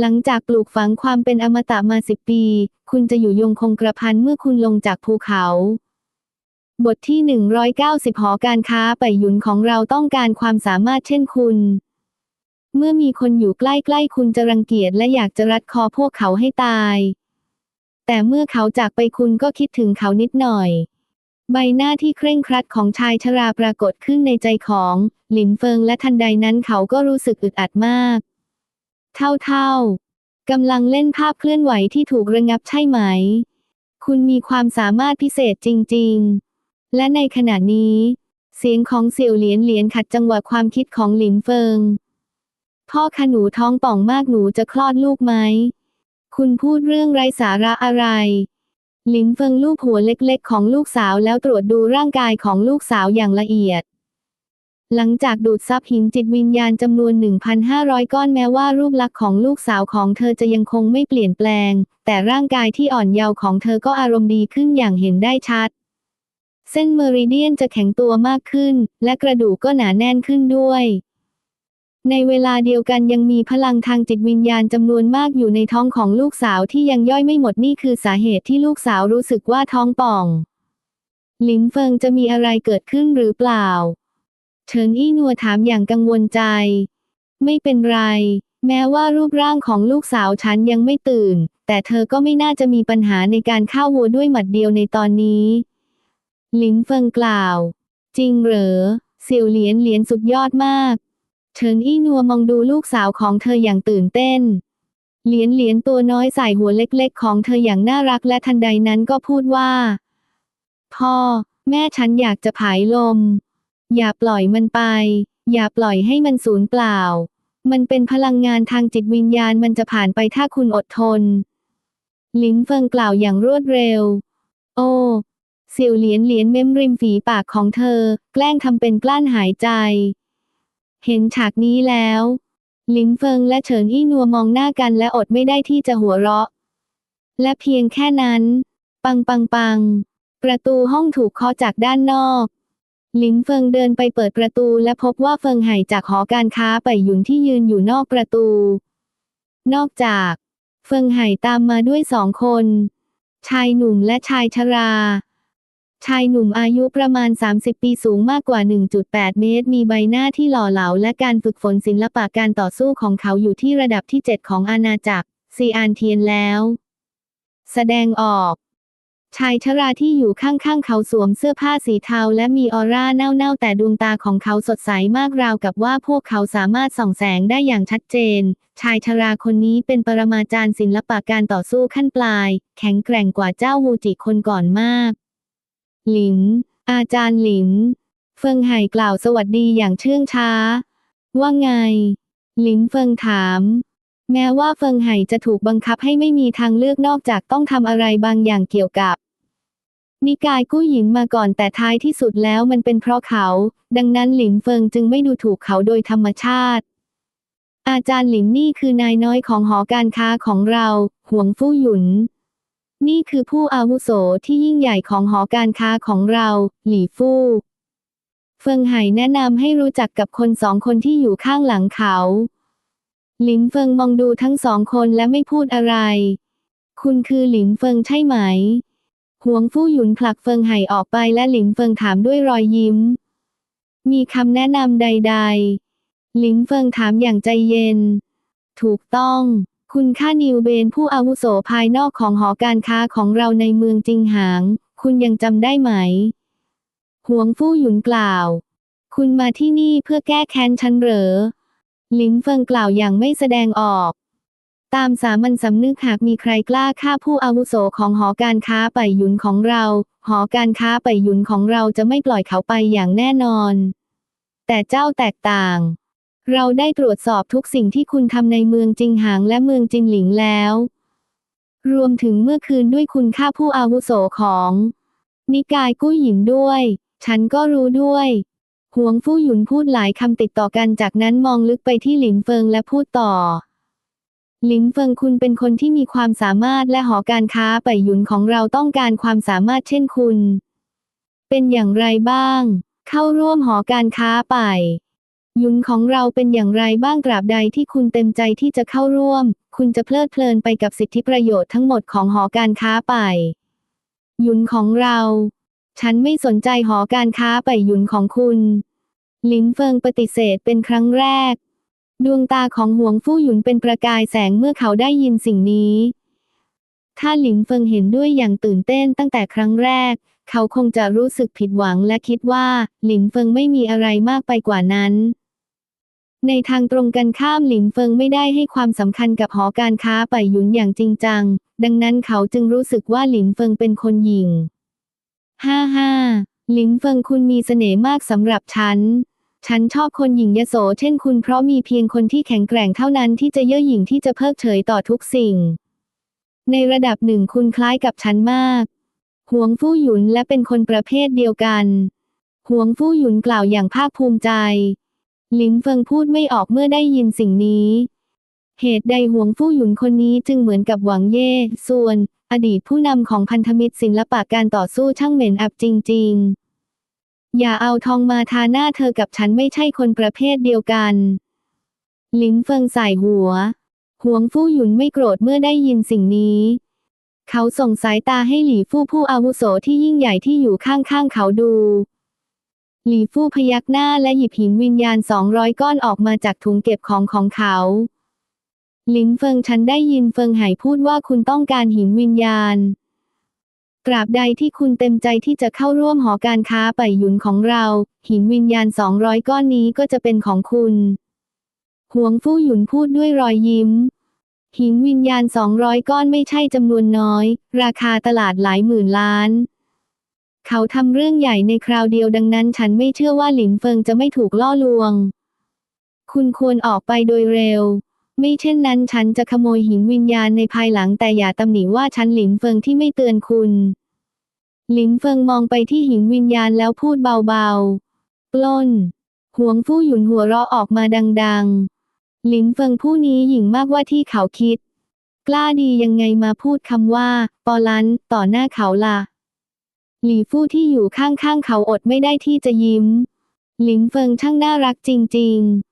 หลังจากปลูกฝังความเป็นอมตะมาสิบปี คุณจะอยู่ยงคงกระพันเมื่อคุณลงจากภูเขา บทที่ 190 หอการค้าไปหยุนของเราต้องการความสามารถเช่นคุณ เมื่อมีคนอยู่ใกล้ๆคุณจะรังเกียจและอยากจะรัดคอพวกเขาให้ตาย แต่เมื่อเขาจากไปคุณก็คิดถึงเขานิดหน่อย ใบหน้าที่เคร่งครัดของชายชราปรากฏขึ้นในใจของ หลินเฟิงและทันใดนั้นเขาก็รู้สึกอึดอัดมาก เท่าๆกำลังเล่นภาพเคลื่อนไหวที่ถูกระงับใช่ไหม คุณมีความสามารถพิเศษจริง ๆ และในขณะนี้ เสียงของเสี่ยวเหลียนเหลียนขัดจังหวะความคิดของหลินเฟิง พ่อขหนูท้องป่องมากหนูจะคลอดลูกไหม คุณพูดเรื่องไร้สาระอะไร หลินเฟิงลูบหัวเล็กๆ ของลูกสาวแล้วตรวจดูร่างกายของลูกสาวอย่างละเอียด หลังจากดูดซับหินจิตวิญญาณจำนวน 1,500 ก้อนแม้ว่ารูปลักษณ์ของลูกสาวของเธอจะยังคงไม่เปลี่ยนแปลง แต่ร่างกายที่อ่อนเยาว์ของเธอก็อารมณ์ดีขึ้นอย่างเห็นได้ชัด เส้นเมริเดียนจะแข็งตัวมากขึ้น และกระดูกก็หนาแน่นขึ้นด้วยในเวลาเดียวกันยังมีพลังทางจิตวิญญาณจำนวนมากอยู่ในท้องของลูกสาวที่ยังย่อยไม่หมดนี่คือสาเหตุที่ลูกสาวรู้สึกว่าท้องป่อง หลินเฟิงจะมีอะไรเกิดขึ้นหรือเปล่า เฉินอี้นัวถามอย่างกังวลใจ ไม่เป็นไร แม้ว่ารูปร่างของลูกสาวฉันยังไม่ตื่น แต่เธอก็ไม่น่าจะมีปัญหาในการฆ่าวัวด้วยหมัดเดียวในตอนนี้หลินเฟิงกล่าว จริงเหรอเสี่ยวเหลียนเหลียนสุดยอดมากเฉินอี้นัวมองดูลูกสาวของเธออย่างตื่นเต้น เหลียนเหลียนตัวน้อยใส่หัวเล็กๆ ของเธออย่างน่ารักและทันใดนั้นก็พูดว่า พ่อ แม่ฉันอยากจะผายลม อย่าปล่อยมันไป อย่าปล่อยให้มันสูญเปล่า มันเป็นพลังงานทางจิตวิญญาณมันจะผ่านไปถ้าคุณอดทนลินเฟิงกล่าวอย่างรวดเร็ว โอ้สี่ยวเหลียนเหลียนเม้มริมฝีปากของเธอ แกล้งทำเป็นกลั้นหายใจ เห็นฉากนี้แล้วลินเฟิงและเฉินอี้นัวมองหน้ากันและอดไม่ได้ที่จะหัวเราะ และเพียงแค่นั้น ปังปังปัง ประตูห้องถูกเคาะจากด้านนอก ลินเฟิงเดินไปเปิดประตูและพบว่าเฟิงไห่จากหอการค้าไปหยุนที่ยืนอยู่นอกประตู นอกจาก เฟิงไห่ตามมาด้วยสองคน ชายหนุ่มและชายชรา ชายหนุ่มอายุประมาณ 30 ปีสูงมากกว่า 1.8 เมตร มีใบหน้าที่หล่อเหลาและการฝึกฝนศิลปะการต่อสู้ของเขาอยู่ที่ระดับที่ 7 ของอาณาจักรซีอานเทียนแล้ว แสดงออก ชายชราที่อยู่ข้างๆ เขาสวมเสื้อผ้าสีเทาและมีออร่าเน่าๆ แต่ดวงตาของเขาสดใสมากราวกับว่าพวกเขาสามารถส่องแสงได้อย่างชัดเจน ชายชราคนนี้เป็นปรมาจารย์ศิลปะการต่อสู้ขั้นปลาย แข็งแกร่งกว่าเจ้าวูจิคนก่อนมาก หลิน อาจารย์หลิน เฟิงไห่กล่าวสวัสดีอย่างเชื่องช้า ว่าไง หลินเฟิงถาม แม้ว่าเฟิงไห่จะถูกบังคับให้ไม่มีทางเลือกนอกจากต้องทำอะไรบางอย่างเกี่ยวกับ นิกายกู้หญิงมาก่อนแต่ท้ายที่สุดแล้วมันเป็นเพราะเขา ดังนั้นหลินเฟิงจึงไม่ดูถูกเขาโดยธรรมชาติ อาจารย์หลินนี่คือนายน้อยของหอการค้าของเราห่วงฟู่หยุน นี่คือผู้อาวุโสที่ยิ่งใหญ่ของหอการค้าของเรา หลี่ฟู่เฟิงไห่แนะนำให้รู้จักกับคนสองคนที่อยู่ข้างหลังเขา หลินเฟิงมองดูทั้งสองคนและไม่พูดอะไร คุณคือหลินเฟิงใช่ไหม หวงฟู่หยุนผลักเฟิงไห่ออกไปและหลินเฟิงถามด้วยรอยยิ้ม มีคำแนะนำใด ๆ หลินเฟิงถามอย่างใจเย็น ถูกต้อง คุณค่านิวเบนผู้อาวุโสภายนอกของหอการค้าของเราในเมืองจิงหาง คุณยังจำได้ไหม หวงฟู่หยุนกล่าว คุณมาที่นี่เพื่อแก้แค้นฉันเหรอ หลินเฟิงกล่าวอย่างไม่แสดงออก ตามสามัญสำนึกหากมีใครกล้าฆ่าผู้อาวุโสของหอการค้าไปหยุนของเรา หอการค้าไปหยุนของเราจะไม่ปล่อยเขาไปอย่างแน่นอน แต่เจ้าแตกต่าง เราได้ตรวจสอบทุกสิ่งที่คุณทำในเมืองจิงหางและเมืองจินหลิงแล้ว รวมถึงเมื่อคืนด้วยคุณค่าผู้อาวุโสของ นิกายกู้หญิงด้วย ฉันก็รู้ด้วย หวงฟู่หยุนพูดหลายคำติดต่อกันจากนั้นมองลึกไปที่หลินเฟิงและพูดต่อ หลินเฟิงคุณเป็นคนที่มีความสามารถและหอการค้าไปหยุนของเราต้องการความสามารถเช่นคุณ เป็นอย่างไรบ้าง เข้าร่วมหอการค้าไปหยุนของเราเป็นอย่างไรบ้างตราบใดที่คุณเต็มใจที่จะเข้าร่วม คุณจะเพลิดเพลินไปกับสิทธิประโยชน์ทั้งหมดของหอการค้าไปหยุนของเรา ฉันไม่สนใจหอการค้าไปยุนของคุณลินเฟิงปฏิเสธเป็นครั้งแรก ดวงตาของหวงฟู่หยุนเป็นประกายแสงเมื่อเขาได้ยินสิ่งนี้ ถ้าหลินเฟิงเห็นด้วยอย่างตื่นเต้นตั้งแต่ครั้งแรก เขาคงจะรู้สึกผิดหวังและคิดว่าหลินเฟิงไม่มีอะไรมากไปกว่านั้น ในทางตรงกันข้ามหลินเฟิงไม่ได้ให้ความสำคัญกับหอการค้าไปหยุนอย่างจริงจัง ดังนั้นเขาจึงรู้สึกว่าหลินเฟิงเป็นคนหยิ่ง ห้าห้าหลินเฟิงคุณมีเสน่ห์มากสำหรับฉัน ฉันชอบคนหญิงยโสเช่นคุณเพราะมีเพียงคนที่แข็งแกร่งเท่านั้นที่จะเย่อหยิ่งที่จะเพิกเฉยต่อทุกสิ่ง ในระดับหนึ่งคุณคล้ายกับฉันมากหวงฟู่หยุนและเป็นคนประเภทเดียวกันหวงฟู่หยุนกล่าวอย่างภาคภูมิใจลินเฟิงพูดไม่ออกเมื่อได้ยินสิ่งนี้ เหตุใดหวงฟู่หยุนคนนี้จึงเหมือนกับหวังเย่ ส่วน อดีตผู้นำของพันธมิตรศิลปะการต่อสู้ช่างเหม็นอับจริง ๆ อย่าเอาทองมาทาหน้าเธอกับฉันไม่ใช่คนประเภทเดียวกันลินเฟิงใส่หัว หวงฟู่หยุนไม่โกรธเมื่อได้ยินสิ่งนี้ เขาส่งสายตาให้หลี่ฟู่ผู้อาวุโสที่ยิ่งใหญ่ที่อยู่ข้างๆเขาดู หลี่ฟู่พยักหน้าและหยิบหินวิญญาณสองร้อยก้อนออกมาจากถุงเก็บของของเขา ลินเฟิงฉันได้ยินเฟิงไห่พูดว่าคุณต้องการหินวิญญาณ ตราบใดที่คุณเต็มใจที่จะเข้าร่วมหอการค้าไปหยุนของเรา หินวิญญาณสองร้อยก้อนนี้ก็จะเป็นของคุณหวงฟู่หยุนพูดด้วยรอยยิ้ม หินวิญญาณสองร้อยก้อนไม่ใช่จำนวนน้อย ราคาตลาดหลายหมื่นล้าน เขาทำเรื่องใหญ่ในคราวเดียวดังนั้นฉันไม่เชื่อว่าหลินเฟิงจะไม่ถูกล่อลวง คุณควรออกไปโดยเร็ว ไม่เช่นนั้นฉันจะขโมยหินวิญญาณในภายหลังแต่อย่าตำหนิว่าฉันหลินเฟิงที่ไม่เตือนคุณ หลินเฟิงมองไปที่หินวิญญาณแล้วพูดเบาๆ ปล้น หวงฟู่หยุนหัวเราะออกมาดังๆ หลินเฟิงผู้นี้หยิ่งมากว่าที่เขาคิด กล้าดียังไงมาพูดคำว่า ปอลันต่อหน้าเขาล่ะ หลี่ฟู่ที่อยู่ข้างๆเขาอดไม่ได้ที่จะยิ้ม หลินเฟิงช่างน่ารักจริงๆ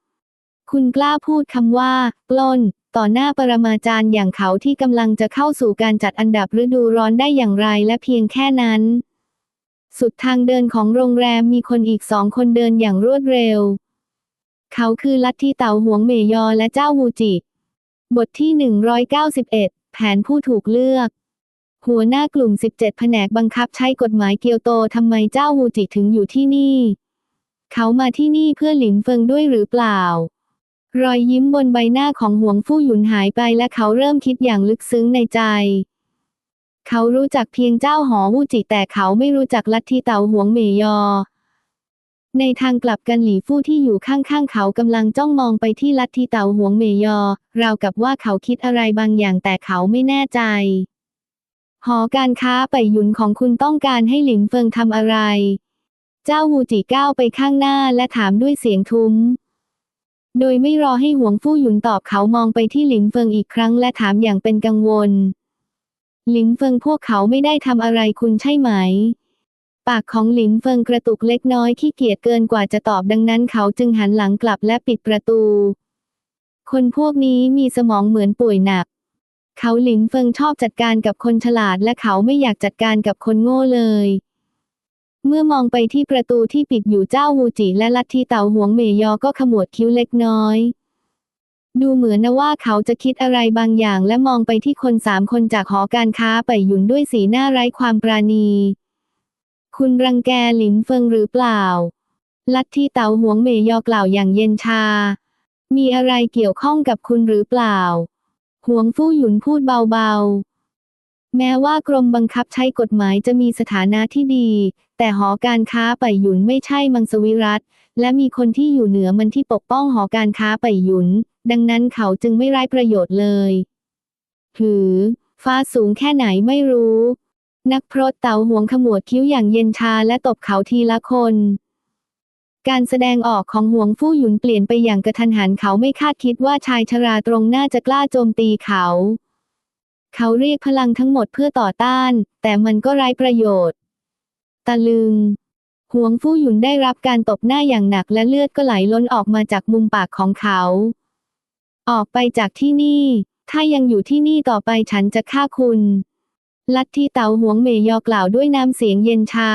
คุณกล้าพูดคำว่า ปล้น ต่อหน้าปรมาจารย์อย่างเขาที่กำลังจะเข้าสู่การจัดอันดับฤดูร้อนได้อย่างไรและเพียงแค่นั้น สุดทางเดินของโรงแรมมีคนอีกสองคนเดินอย่างรวดเร็ว เขาคือลัทธิเต่าหวงเมยอและเจ้าวูจิ บทที่ 191 แผนผู้ถูกเลือก หัวหน้ากลุ่ม 17 แผนกบังคับใช้กฎหมายเกียวโตทำไมเจ้าวูจิถึงอยู่ที่นี่ เขามาที่นี่เพื่อหลินเฟิงด้วยหรือเปล่า รอยยิ้มบนใบหน้าของหวงฟู่หยุนหายไปและเขาเริ่มคิดอย่างลึกซึ้งในใจ เขารู้จักเพียงเจ้าหอวูจิแต่เขาไม่รู้จักลัทธิเต่าหวงเมยอ ในทางกลับกันหลี่ฟู่ที่อยู่ข้างๆเขากำลังจ้องมองไปที่ลัทธิเต่าหวงเมยอ ราวกับว่าเขาคิดอะไรบางอย่างแต่เขาไม่แน่ใจ หอการค้าไปหยุนของคุณต้องการให้หลินเฟิงทำอะไร เจ้าวูจิก้าวไปข้างหน้าและถามด้วยเสียงทุ้ม โดยไม่รอให้หวงฟู่หยุนตอบเขามองไปที่หลินเฟิงอีกครั้งและถามอย่างเป็นกังวล หลินเฟิงพวกเขาไม่ได้ทำอะไรคุณใช่ไหม ปากของหลินเฟิงกระตุกเล็กน้อยขี้เกียจเกินกว่าจะตอบดังนั้นเขาจึงหันหลังกลับและปิดประตู คนพวกนี้มีสมองเหมือนป่วยหนัก เขาหลินเฟิงชอบจัดการกับคนฉลาดและเขาไม่อยากจัดการกับคนโง่เลย เมื่อมองไปที่ประตูที่ปิดอยู่เจ้าวูจิและลัทธิเต่าหวงเมยอก็ขมวดคิ้วเล็กน้อย ดูเหมือนนะว่าเขาจะคิดอะไรบางอย่างและมองไปที่คนสามคนจากหอการค้าไปหยุนด้วยสีหน้าไร้ความปราณี คุณรังแกหลินเฟิงหรือเปล่า ลัทธิเต่าหวงเมยอกล่าวอย่างเย็นชา มีอะไรเกี่ยวข้องกับคุณหรือเปล่าหวงฟู่หยุนพูดเบาๆ แม้ว่ากรมบังคับใช้กฎหมายจะมีสถานะที่ดี แต่หอการค้าไปหยุนไม่ใช่มังสวิรัตและมีคนที่อยู่เหนือมันที่ปกป้องหอการค้าไปหยุน ดังนั้นเขาจึงไม่ไร้ประโยชน์เลยหือ ฟ้าสูงแค่ไหนไม่รู้ นักพรตเต่าหวงขมวดคิ้วอย่างเย็นชาและตบเขาทีละคน การแสดงออกของหวงฟู่หยุนเปลี่ยนไปอย่างกระทันหันเขาไม่คาดคิดว่าชายชราตรงหน้าจะกล้าโจมตีเขา เขาเรียกพลังทั้งหมดเพื่อต่อต้าน แต่มันก็ไร้ประโยชน์ ตะลึงหวงฟู่หยุนได้รับการตบหน้าอย่างหนักและเลือดก็ไหลล้นออกมาจากมุมปากของเขา ออกไปจากที่นี่ ถ้ายังอยู่ที่นี่ต่อไปฉันจะฆ่าคุณ ลัทธิเต๋าหวงเมยยอกล่าวด้วยน้ำเสียงเย็นชา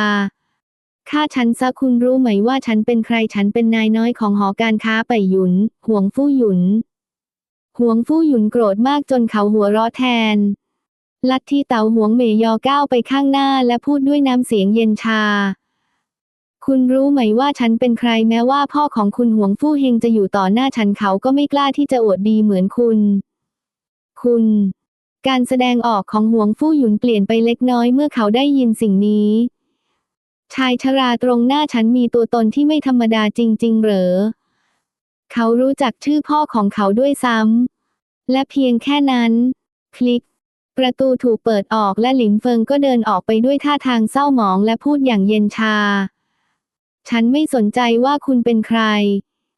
ฆ่าฉันซะคุณรู้ไหมว่าฉันเป็นใครฉันเป็นนายน้อยของหอการค้าไปหยุน หวงฟู่หยุน หวงฟู่หยุนโกรธมากจนเขาหัวเราะแทน ลัทธิเต๋าหวงเมยยอก้าวไปข้างหน้าและพูดด้วยน้ำเสียงเย็นชา คุณรู้ไหมว่าฉันเป็นใครแม้ว่าพ่อของคุณหวงฟู่เฮงจะอยู่ต่อหน้าฉันเขาก็ไม่กล้าที่จะอวดดีเหมือนคุณ คุณ การแสดงออกของหวงฟู่หยุนเปลี่ยนไปเล็กน้อยเมื่อเขาได้ยินสิ่งนี้ ชายชราตรงหน้าฉันมีตัวตนที่ไม่ธรรมดาจริง ๆ เหรอ เขารู้จักชื่อพ่อของเขาด้วยซ้ำ และเพียงแค่นั้น คลิก ประตูถูกเปิดออกและหลินเฟิงก็เดินออกไปด้วยท่าทางเศร้าหมองและพูดอย่างเย็นชา ฉันไม่สนใจว่าคุณเป็นใคร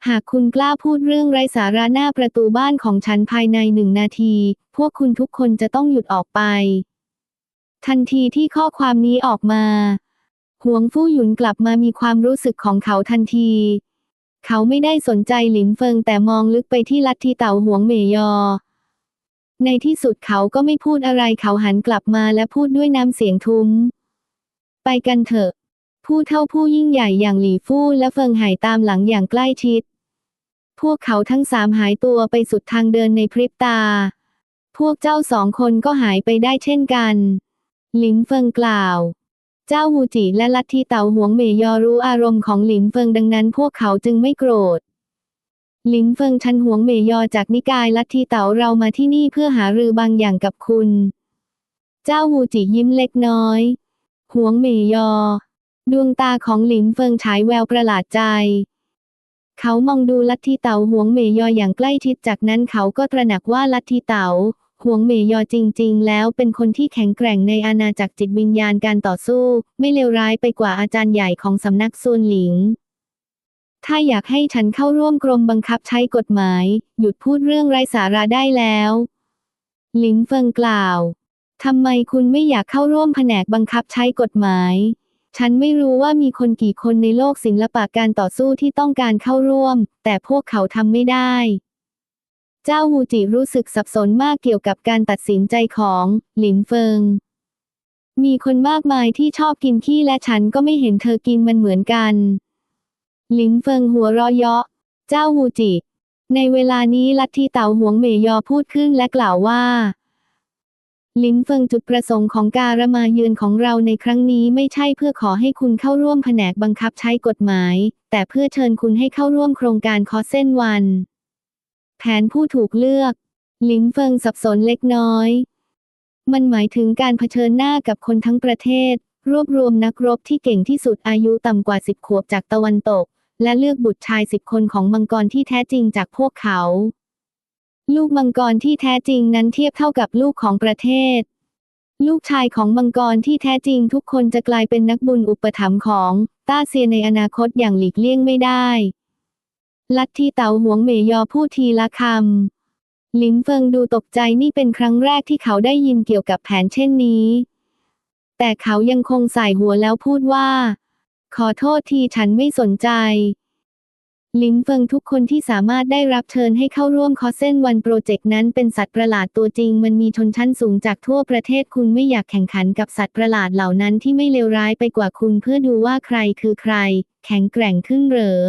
หากคุณกล้าพูดเรื่องไร้สาระหน้าประตูบ้านของฉันภายในหนึ่งนาที พวกคุณทุกคนจะต้องหยุดออกไป ทันทีที่ข้อความนี้ออกมา หวงฟู่หยุนกลับมามีความรู้สึกของเขาทันที เขาไม่ได้สนใจหลินเฟิงแต่มองลึกไปที่ลัทธิเต่าหวงเมยยอ ในที่สุดเขาก็ไม่พูดอะไรเขาหันกลับมาและพูดด้วยน้ำเสียงทุ้ม ไปกันเถอะ ผู้เท่าผู้ยิ่งใหญ่อย่างหลี่ฟู่และเฟิงไห่ตามหลังอย่างใกล้ชิด พวกเขาทั้งสามหายตัวไปสุดทางเดินในพริบตา พวกเจ้าสองคนก็หายไปได้เช่นกัน หลินเฟิงกล่าว เจ้าวูจิและลัทธิเต่าหวงเมยอรู้อารมณ์ของหลินเฟิงดังนั้นพวกเขาจึงไม่โกรธ หลินเฟิงชันหวงเมยอจากนิกายลัทธิเต๋าเรามาที่นี่เพื่อหารือบางอย่างกับคุณ เจ้าวูจิยิ้มเล็กน้อย หวงเมยอ ดวงตาของหลินเฟิงฉายแววประหลาดใจ เขามองดูลัทธิเต๋าหวงเมยยออย่างใกล้ชิดจากนั้นเขาก็ตระหนักว่าลัทธิเต๋า หวงเมยยอจริง ๆ แล้วเป็นคนที่แข็งแกร่งในอาณาจักรจิตวิญญาณการต่อสู้ ไม่เลวร้ายไปกว่าอาจารย์ใหญ่ของสำนักซวนหลิง ถ้าอยากให้ฉันเข้าร่วมกรมบังคับใช้กฎหมาย หยุดพูดเรื่องไร้สาระได้แล้ว หลินเฟิงกล่าวทำไมคุณไม่อยากเข้าร่วมแผนกบังคับใช้กฎหมาย ฉันไม่รู้ว่ามีคนกี่คนในโลกศิลปะการต่อสู้ที่ต้องการเข้าร่วม แต่พวกเขาทำไม่ได้ เจ้าวูจิรู้สึกสับสนมากเกี่ยวกับการตัดสินใจของหลินเฟิง มีคนมากมายที่ชอบกินขี้และฉันก็ไม่เห็นเธอกินมันเหมือนกัน หลินเฟิงหัวเราะเยาะ เจ้าวูจิ ในเวลานี้ลัทธิเต่าหวงเมยยอพูดขึ้นและกล่าวว่าลินเฟิงจุดประสงค์ของการมาเยือนของเราในครั้งนี้ไม่ใช่เพื่อขอให้คุณเข้าร่วมแผนกบังคับใช้กฎหมาย แต่เพื่อเชิญคุณให้เข้าร่วมโครงการคอเส้นวัน แผนผู้ถูกเลือกลินเฟิงสับสนเล็กน้อย มันหมายถึงการเผชิญหน้ากับคนทั้งประเทศ รวบรวมนักรบที่เก่งที่สุดอายุต่ำกว่าสิบขวบจากตะวันตก และเลือกบุตรชายสิบคนของมังกรที่แท้จริงจากพวกเขา ลูกมังกรที่แท้จริงนั้นเทียบเท่ากับลูกของประเทศ ลูกชายของมังกรที่แท้จริงทุกคนจะกลายเป็นนักบุญอุปถัมภ์ของต้าเซียในอนาคตอย่างหลีกเลี่ยงไม่ได้ ลัทธิเต๋าหวงเหมยยอพูดทีละคำลินเฟิงดูตกใจนี่เป็นครั้งแรกที่เขาได้ยินเกี่ยวกับแผนเช่นนี้ แต่เขายังคงใส่หัวแล้วพูดว่า ขอโทษทีฉันไม่สนใจลินเฟิงทุกคนที่สามารถได้รับเชิญให้เข้าร่วมคอเส้นวันโปรเจกต์นั้นเป็นสัตว์ประหลาดตัวจริง มันมีชนชั้นสูงจากทั่วประเทศคุณไม่อยากแข่งขันกับสัตว์ประหลาดเหล่านั้นที่ไม่เลวร้ายไปกว่าคุณเพื่อดูว่าใครคือใคร แข็งแกร่งขึ้นเหรอ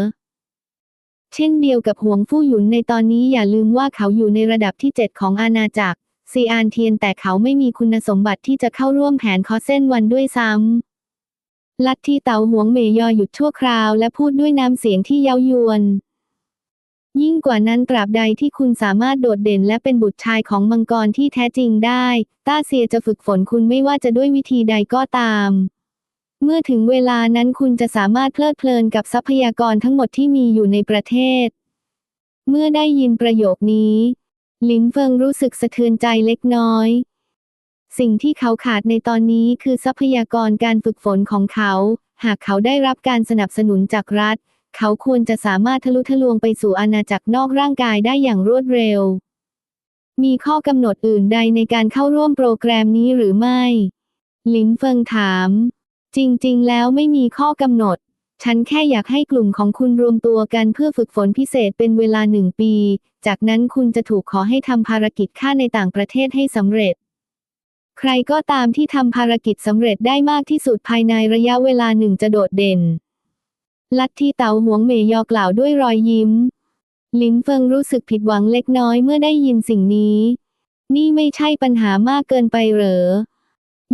เช่นเดียวกับหวงฟู่หยุนในตอนนี้อย่าลืมว่าเขาอยู่ในระดับที่ 7 ของอาณาจักรซีอานเทียนแต่เขาไม่มีคุณสมบัติที่จะเข้าร่วมแผนคอเส้นวันด้วยซ้ำ ลัทธิเตาหวงเมยยอหยุดชั่วคราวและพูดด้วยน้ำเสียงที่เย้ายวน ยิ่งกว่านั้นตราบใดที่คุณสามารถโดดเด่นและเป็นบุตรชายของมังกรที่แท้จริงได้ ต้าเซียจะฝึกฝนคุณไม่ว่าจะด้วยวิธีใดก็ตาม เมื่อถึงเวลานั้นคุณจะสามารถเพลิดเพลินกับทรัพยากรทั้งหมดที่มีอยู่ในประเทศ เมื่อได้ยินประโยคนี้ หลินเฟิงรู้สึกสะเทือนใจเล็กน้อย สิ่งที่เขาขาดในตอนนี้คือทรัพยากรการฝึกฝนของเขา หากเขาได้รับการสนับสนุนจากรัฐ เขาควรจะสามารถทะลุทะลวงไปสู่อาณาจักรนอกร่างกายได้อย่างรวดเร็ว มีข้อกำหนดอื่นใดในการเข้าร่วมโปรแกรมนี้หรือไม่ หลินเฟิงถาม จริงๆ แล้วไม่มีข้อกำหนด ฉันแค่อยากให้กลุ่มของคุณรวมตัวกันเพื่อฝึกฝนพิเศษเป็นเวลาหนึ่งปี จากนั้นคุณจะถูกขอให้ทำภารกิจค่าในต่างประเทศให้สำเร็จ ใครก็ตามที่ทำภารกิจสำเร็จได้มากที่สุดภายในระยะเวลาหนึ่งจะโดดเด่น ลัทธิเต๋าหวงเมยยอกล่าวด้วยรอยยิ้ม ลินเฟิงรู้สึกผิดหวังเล็กน้อยเมื่อได้ยินสิ่งนี้ นี่ไม่ใช่ปัญหามากเกินไปเหรอ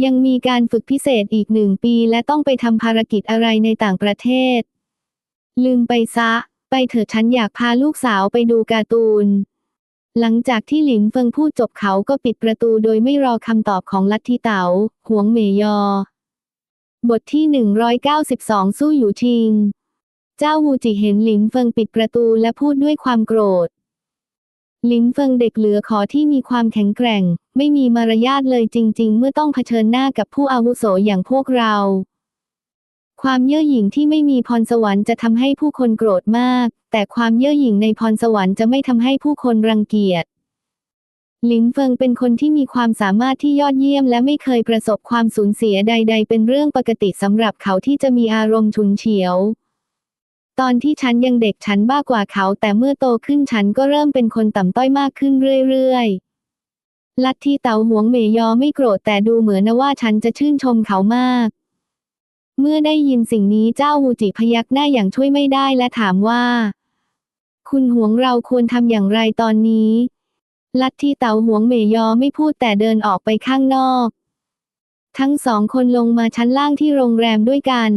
ยังมีการฝึกพิเศษอีกหนึ่งปีและต้องไปทำภารกิจอะไรในต่างประเทศ ลืมไปซะ ไปเถอะฉันอยากพาลูกสาวไปดูการ์ตูน หลังจากที่หลินเฟิงพูดจบเขาก็ปิดประตูโดยไม่รอคำตอบของลัทธิเต๋าหวงเมยยอ บทที่ 192 สู้อยู่ชิง เจ้าวูจิเห็นหลินเฟิงปิดประตูและพูดด้วยความโกรธ หลินเฟิงเด็กเหลือขอที่มีความแข็งแกร่ง ไม่มีมารยาทเลยจริง ๆ เมื่อต้องเผชิญหน้ากับผู้อาวุโสอย่างพวกเรา ความเย่อหยิ่งที่ไม่มีพรสวรรค์จะทำให้ผู้คนโกรธมาก แต่ความเย่อหยิ่งในพรสวรรค์จะไม่ทำให้ผู้คนรังเกียจหลินเฟิงเป็นคนที่มีความสามารถที่ยอดเยี่ยม และไม่เคยประสบความสูญเสียใด ๆ เป็นเรื่องปกติสำหรับเขาที่จะมีอารมณ์ฉุนเฉียว ตอนที่ฉันยังเด็กฉันบ้ากว่าเขา แต่เมื่อโตขึ้นฉันก็เริ่มเป็นคนต่ำต้อยมากขึ้นเรื่อยๆ ลัทธิเต๋าหวงเมยยอไม่โกรธแต่ดูเหมือนนะว่าฉันจะชื่นชมเขามาก เมื่อได้ยินสิ่งนี้เจ้าวูจิพยักหน้าอย่างช่วยไม่ได้และถามว่า คุณหวงเราควรทำอย่างไรตอนนี้ ลัทธิเต๋าหวงเมยยอไม่พูดแต่เดินออกไปข้างนอก ทั้งสองคนลงมาชั้นล่างที่โรงแรมด้วยกัน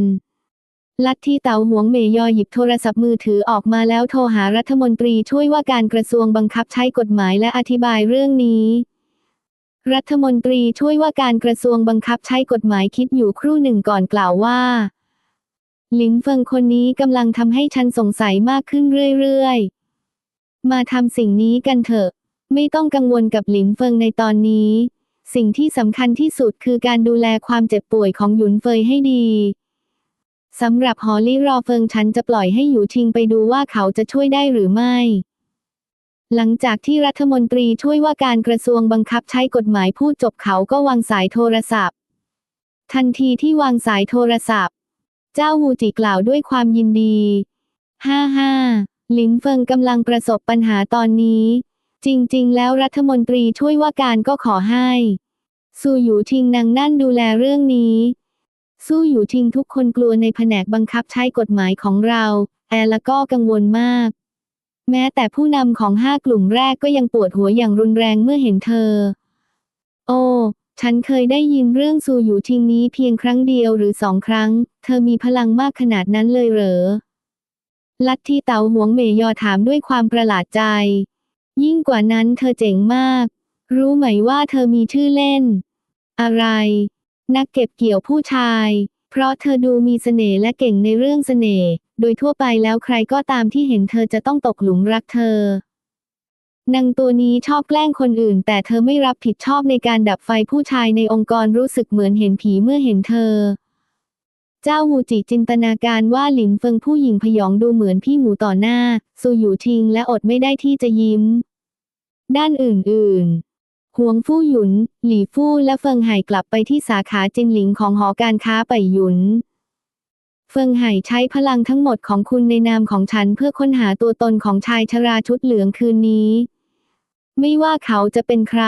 ลัทธิเต๋าหวงเมยยอหยิบโทรศัพท์มือถือออกมาแล้วโทรหารัฐมนตรีช่วยว่าการกระทรวงบังคับใช้กฎหมายและอธิบายเรื่องนี้ รัฐมนตรีช่วยว่าการกระทรวงบังคับใช้กฎหมายคิดอยู่ครู่หนึ่งก่อนกล่าวว่า หลินเฟิงคนนี้กำลังทำให้ฉันสงสัยมากขึ้นเรื่อยๆ มาทำสิ่งนี้กันเถอะ ไม่ต้องกังวลกับหลินเฟิงในตอนนี้ สิ่งที่สำคัญที่สุดคือการดูแลความเจ็บป่วยของหยุนเฟยให้ดี สำหรับฮอลลี่รอเฟิงฉันจะปล่อยให้หยูทิงไปดูว่าเขาจะช่วยได้หรือไม่ หลังจากที่รัฐมนตรีช่วยว่าการกระทรวงบังคับใช้กฎหมายพูดจบเขาก็วางสายโทรศัพท์ ทันทีที่วางสายโทรศัพท์ เจ้าวูจิกล่าวด้วยความยินดีห้าห้าหลินเฟิงกำลังประสบปัญหาตอนนี้ จริงๆ แล้วรัฐมนตรีช่วยว่าการก็ขอให้ ซูหยูทิงนางนั่นดูแลเรื่องนี้ สู้อยู่ทิงทุกคนกลัวในแผนกบังคับใช้กฎหมายของเรา แอละก็กังวลมาก แม้แต่ผู้นำของห้ากลุ่มแรกก็ยังปวดหัวอย่างรุนแรงเมื่อเห็นเธอ โอ้ฉันเคยได้ยินเรื่องซูอยู่ทิงนี้เพียงครั้งเดียวหรือสองครั้ง เธอมีพลังมากขนาดนั้นเลยเหรอ ลัทธิเตาหวงเมยยอถามด้วยความประหลาดใจ ยิ่งกว่านั้นเธอเจ๋งมาก รู้ไหมว่าเธอมีชื่อเล่น อะไร นักเก็บเกี่ยวผู้ชาย เพราะเธอดูมีเสน่ห์และเก่งในเรื่องเสน่ห์ โดยทั่วไปแล้วใครก็ตามที่เห็นเธอจะต้องตกหลุมรักเธอนางตัวนี้ชอบแกล้งคนอื่น แต่เธอไม่รับผิดชอบในการดับไฟผู้ชายในองค์กรรู้สึกเหมือนเห็นผีเมื่อเห็นเธอ เจ้าวูจิจินตนาการว่าหลินเฟิงผู้หญิงพยองดูเหมือนพี่หมูต่อหน้า ซูอยู่ทิงและอดไม่ได้ที่จะยิ้ม ด้านอื่นๆ หวงฟู่หยุน หลี่ฟู่และเฟิงไห่กลับไปที่สาขาจินหลิงของหอการค้าไปหยุน เฟิงไห่ใช้พลังทั้งหมดของคุณในนามของฉันเพื่อค้นหาตัวตนของชายชราชุดเหลืองคืนนี้ ไม่ว่าเขาจะเป็นใคร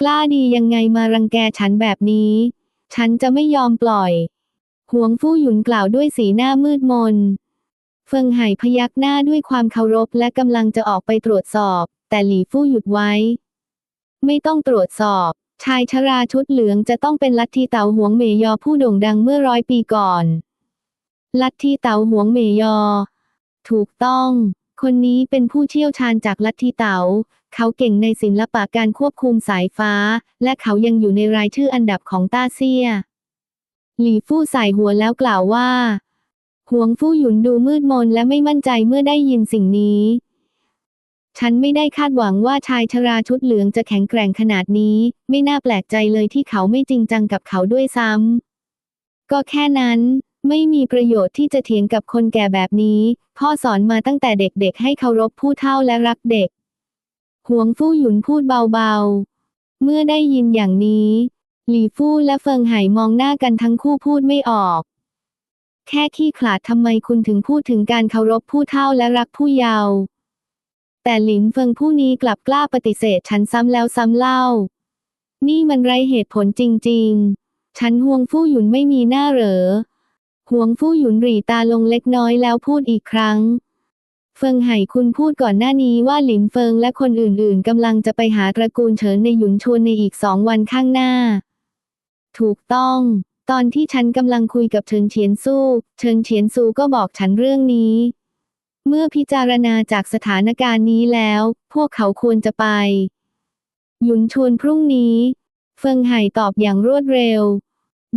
กล้าดียังไงมารังแกฉันแบบนี้ ฉันจะไม่ยอมปล่อยหวงฟู่หยุนกล่าวด้วยสีหน้ามืดมน เฟิงไห่พยักหน้าด้วยความเคารพและกำลังจะออกไปตรวจสอบ แต่หลี่ฟู่หยุดไว้ ไม่ต้องตรวจสอบ ชายชราชุดเหลืองจะต้องเป็นลัทธิเต๋าหวงเมยอผู้โด่งดังเมื่อร้อยปีก่อน ลัทธิเต๋าหวงเมยอ ถูกต้อง คนนี้เป็นผู้เชี่ยวชาญจากลัทธิเต๋าเขาเก่งในศิลปะการควบคุมสายฟ้า และเขายังอยู่ในรายชื่ออันดับของต้าเซีย หลี่ฟู่ใส่หัวแล้วกล่าวว่าหวงฟู่หยุนดูมืดมนและไม่มั่นใจเมื่อได้ยินสิ่งนี้ ฉันไม่ได้คาดหวังว่าชายชราชุดเหลืองจะแข็งแกร่งขนาดนี้ ไม่น่าแปลกใจเลยที่เขาไม่จริงจังกับเขาด้วยซ้ำ ก็แค่นั้น ไม่มีประโยชน์ที่จะเถียงกับคนแก่แบบนี้ พ่อสอนมาตั้งแต่เด็กๆ ให้เคารพผู้เฒ่าและรักเด็กหวงฟู่หยุนพูดเบาๆ เมื่อได้ยินอย่างนี้ หลี่ฟู่และเฟิงไห่มองหน้ากันทั้งคู่พูดไม่ออกแแค่ขี้ขลาดทำไมคุณถึงพูดถึงการเคารพผู้เฒ่าและรักผู้เยาว์ แต่หลินเฟิงผู้นี้กลับกล้าปฏิเสธฉันซ้ำแล้วซ้ำเล่า นี่มันไรเหตุผลจริง ๆ ฉันห่วงฟู่หยุนไม่มีหน้าเหรอห่วงฟู่หยุนหรีตาลงเล็กน้อยแล้วพูดอีกครั้ง เฟิงไห่คุณพูดก่อนหน้านี้ว่าหลินเฟิงและคนอื่นๆกำลังจะไปหาตระกูลเฉินในหยุนชวนในอีกสองวันข้างหน้า ถูกต้อง ตอนที่ฉันกำลังคุยกับเฉินเฉียนสู้เฉินเฉียนซูก็บอกฉันเรื่องนี้ เมื่อพิจารณาจากสถานการณ์นี้แล้ว พวกเขาควรจะไป หยุนชวนพรุ่งนี้ เฟิงไห่ตอบอย่างรวดเร็ว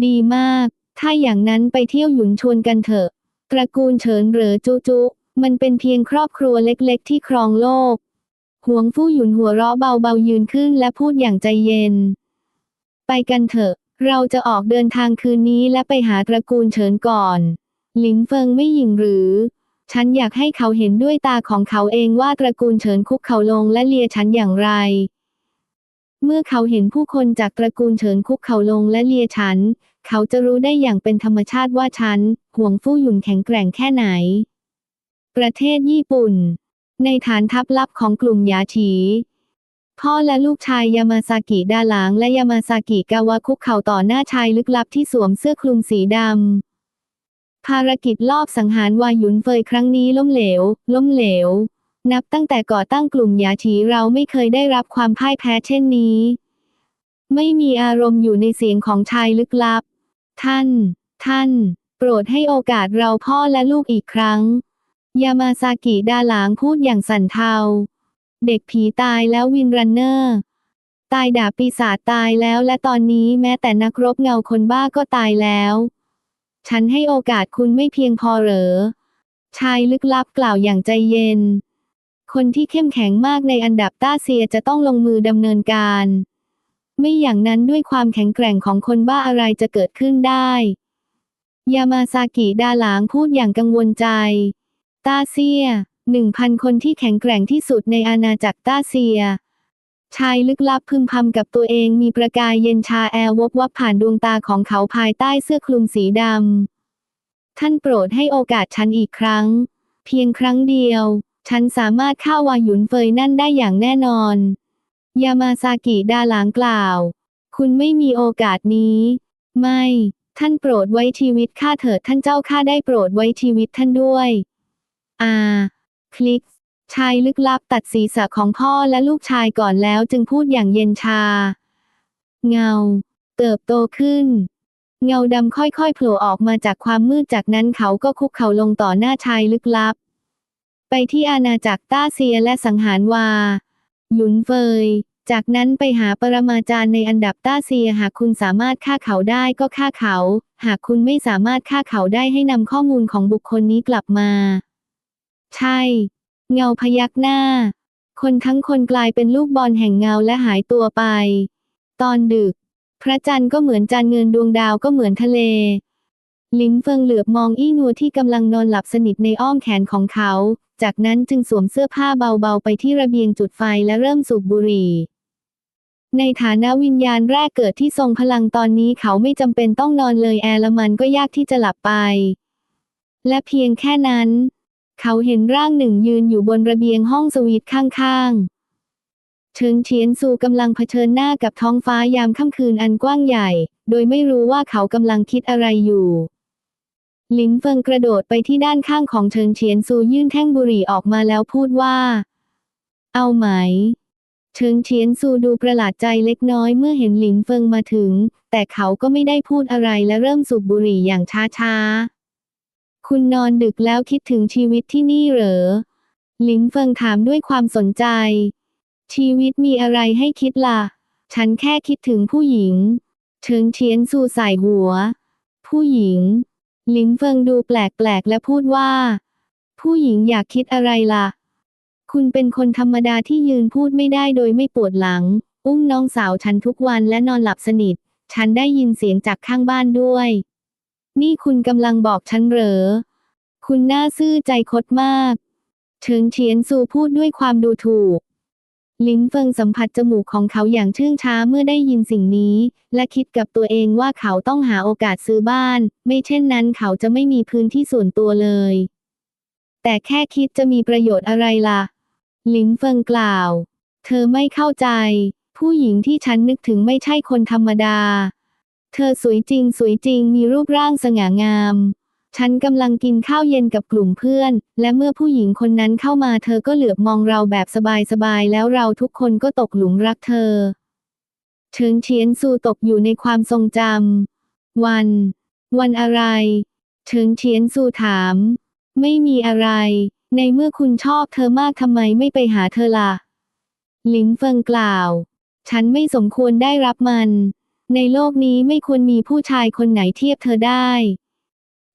ดีมาก ถ้าอย่างนั้นไปเที่ยวหยุนชวนกันเถอะ ตระกูลเฉินเหรอจุจุมันเป็นเพียงครอบครัวเล็กๆ ที่ครองโลกหวงฟู่หยุนหัวเราะเบาๆยืนขึ้นและพูดอย่างใจเย็น ไปกันเถอะ เราจะออกเดินทางคืนนี้และไปหาตระกูลเฉินก่อน หลินเฟิงไม่หยิ่งหรือ ฉันอยากให้เขาเห็นด้วยตาของเขาเองว่าตระกูลเฉินคุกเขาลงและเลียฉันอย่างไร เมื่อเขาเห็นผู้คนจากตระกูลเฉินคุกเขาลงและเลียฉัน เขาจะรู้ได้อย่างเป็นธรรมชาติว่าฉันห่วงฟู่หยุนแข็งแกร่งแค่ไหน ประเทศญี่ปุ่น ในฐานทัพลับของกลุ่มยาฉีพ่อและลูกชายยามาซากิดาหลางและยามาซากิกาวะคุกเข่าต่อหน้าชายลึกลับที่สวมเสื้อคลุมสีดำ ภารกิจลอบสังหารวายุนเฟยครั้งนี้ล้มเหลว ล้มเหลว นับตั้งแต่ก่อตั้งกลุ่มยาฉีเราไม่เคยได้รับความพ่ายแพ้เช่นนี้ ไม่มีอารมณ์อยู่ในเสียงของชายลึกลับ ท่าน ท่าน โปรดให้โอกาสเราพ่อและลูกอีกครั้ง ยามาซากิดาหลางพูดอย่างสั่นเทา เด็กผีตายแล้ววินรันเนอร์ ตายดาบปีศาจตายแล้วและตอนนี้แม้แต่นักรบเงาคนบ้าก็ตายแล้ว ฉันให้โอกาสคุณไม่เพียงพอเหรอ ชายลึกลับกล่าวอย่างใจเย็น คนที่เข้มแข็งมากในอันดับต้าเซียจะต้องลงมือดำเนินการ ไม่อย่างนั้นด้วยความแข็งแกร่งของคนบ้าอะไรจะเกิดขึ้นได้ ยามาซากิดาหลางพูดอย่างกังวลใจ ต้าเซียหนึ่งพันคนที่แข็งแกร่งที่สุดในอาณาจักรต้าเซีย ชายลึกลับพึมพำกับตัวเองมีประกายเย็นชาแอลวบวับผ่านดวงตาของเขาภายใต้เสื้อคลุมสีดำ ท่านโปรดให้โอกาสฉันอีกครั้ง เพียงครั้งเดียว ฉันสามารถฆ่าวายุนเฟยนั่นได้อย่างแน่นอน ยามาซากิดาหลางกล่าว คุณไม่มีโอกาสนี้ ไม่ ท่านโปรดไว้ชีวิตข้าเถิดท่านเจ้าข้าได้โปรดไว้ชีวิตท่านด้วย อ่า คลิก ชายลึกลับตัดศีรษะของพ่อและลูกชายก่อนแล้วจึงพูดอย่างเย็นชา เงา เติบโตขึ้น เงาดำค่อยๆโผล่ออกมาจากความมืดจากนั้นเขาก็คุกเข่าลงต่อหน้าชายลึกลับ ไปที่อาณาจักรต้าเซียและสังหารวาหยุนเฟย จากนั้นไปหาปรมาจารย์ในอันดับต้าเซียหากคุณสามารถฆ่าเขาได้ก็ฆ่าเขา หากคุณไม่สามารถฆ่าเขาได้ให้นำข้อมูลของบุคคลนี้กลับมา ใช่ เงาพยักหน้า คนทั้งคนกลายเป็นลูกบอลแห่งเงาและหายตัวไป ตอนดึก พระจันทร์ก็เหมือนจานเงินดวงดาวก็เหมือนทะเล ลินเฟิงเหลือบมองอี้นัวที่กำลังนอนหลับสนิทในอ้อมแขนของเขา จากนั้นจึงสวมเสื้อผ้าเบาๆไปที่ระเบียงจุดไฟและเริ่มสูบบุหรี่ในฐานะวิญญาณแรกเกิดที่ทรงพลังตอนนี้เขาไม่จำเป็นต้องนอนเลยแอร์ลมันก็ยากที่จะหลับไป และเพียงแค่นั้น เขาเห็นร่างหนึ่งยืนอยู่บนระเบียงห้องสวีทข้างๆเฉิงเฉียนซูกำลังเผชิญหน้ากับท้องฟ้ายามค่ำคืนอันกว้างใหญ่ โดยไม่รู้ว่าเขากำลังคิดอะไรอยู่หลินเฟิงกระโดดไปที่ด้านข้างของเฉิงเฉียนซูยื่นแท่งบุหรี่ออกมาแล้วพูดว่า เอาไหมเฉิงเฉียนซูดูประหลาดใจเล็กน้อยเมื่อเห็นหลินเฟิงมาถึง แต่เขาก็ไม่ได้พูดอะไรและเริ่มสูบบุหรี่อย่างช้าๆ คุณนอนดึกแล้วคิดถึงชีวิตที่นี่เหรอ หลินเฟิงถามด้วยความสนใจ ชีวิตมีอะไรให้คิดล่ะ ฉันแค่คิดถึงผู้หญิงเฉิงเฉียนซูใส่หัว ผู้หญิง หลินเฟิงดูแปลกๆและพูดว่า ผู้หญิงอยากคิดอะไรล่ะ คุณเป็นคนธรรมดาที่ยืนพูดไม่ได้โดยไม่ปวดหลัง อุ้มน้องสาวฉันทุกวันและนอนหลับสนิท ฉันได้ยินเสียงจากข้างบ้านด้วย นี่คุณกำลังบอกฉันเหรอ คุณน่าซื่อใจคดมาก เฉิงเฉียนซูพูดด้วยความดูถูก ลิ้นเฟิงสัมผัสจมูกของเขาอย่างเชื่องช้าเมื่อได้ยินสิ่งนี้ และคิดกับตัวเองว่าเขาต้องหาโอกาสซื้อบ้าน ไม่เช่นนั้นเขาจะไม่มีพื้นที่ส่วนตัวเลย แต่แค่คิดจะมีประโยชน์อะไรล่ะ ลิ้นเฟิงกล่าว เธอไม่เข้าใจ ผู้หญิงที่ฉันนึกถึงไม่ใช่คนธรรมดา เธอสวยจริงสวยจริงมีรูปร่างสง่างาม ฉันกำลังกินข้าวเย็นกับกลุ่มเพื่อน และเมื่อผู้หญิงคนนั้นเข้ามาเธอก็เหลือบมองเราแบบสบายๆแล้วเราทุกคนก็ตกหลุมรักเธอเฉิงเฉียนซูตกอยู่ในความทรงจำวัน วันอะไรเฉิงเฉียนซูถาม ไม่มีอะไร ในเมื่อคุณชอบเธอมากทำไมไม่ไปหาเธอล่ะ หลินเฟิงกล่าว ฉันไม่สมควรได้รับมัน ในโลกนี้ไม่ควรมีผู้ชายคนไหนเทียบเธอได้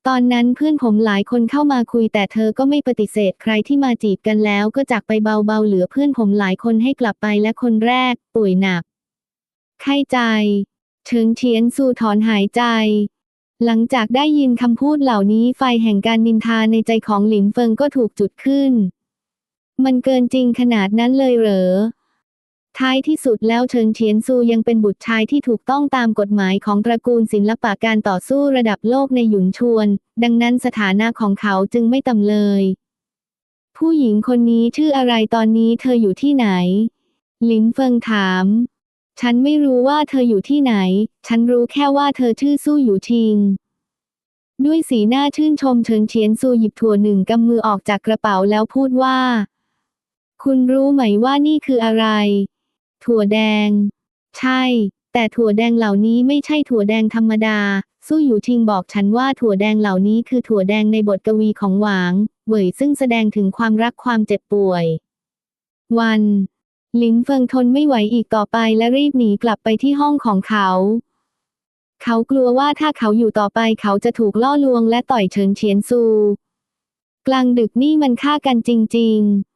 ตอนนั้นเพื่อนผมหลายคนเข้ามาคุยแต่เธอก็ไม่ปฏิเสธใครที่มาจีบกันแล้วก็จากไปเบาๆเหลือเพื่อนผมหลายคนให้กลับไปและคนแรก ป่วยหนัก ไข้ใจเฉิงเฉียนซูถอนหายใจ หลังจากได้ยินคำพูดเหล่านี้ไฟแห่งการนินทาในใจของหลินเฟิงก็ถูกจุดขึ้น มันเกินจริงขนาดนั้นเลยเหรอ ท้ายที่สุดแล้วเฉิงเฉียนซูยังเป็นบุตรชายที่ถูกต้องตามกฎหมายของตระกูลศิลปะการต่อสู้ระดับโลกในหยุนชวน ดังนั้นสถานะของเขาจึงไม่ต่ำเลย ผู้หญิงคนนี้ชื่ออะไรตอนนี้เธออยู่ที่ไหน หลินเฟิงถาม ฉันไม่รู้ว่าเธออยู่ที่ไหน ฉันรู้แค่ว่าเธอชื่อสู้อยู่ทิงด้วยสีหน้าชื่นชมเฉิงเฉียนซูหยิบถั่วหนึ่งกำมือออกจากกระเป๋าแล้วพูดว่า คุณรู้ไหมว่านี่คืออะไร ถั่วแดง ใช่ แต่ถั่วแดงเหล่านี้ไม่ใช่ถั่วแดงธรรมดา สู้อยู่ทิงบอกฉันว่าถั่วแดงเหล่านี้คือถั่วแดงในบทกวีของหวาง เหวยซึ่งแสดงถึงความรักความเจ็บป่วย วันหลินเฟิงทนไม่ไหวอีกต่อไปและรีบหนีกลับไปที่ห้องของเขา เขากลัวว่าถ้าเขาอยู่ต่อไปเขาจะถูกล่อลวงและต่อยเฉิงเฉียนซู กลางดึกนี่มันฆ่ากันจริง ๆ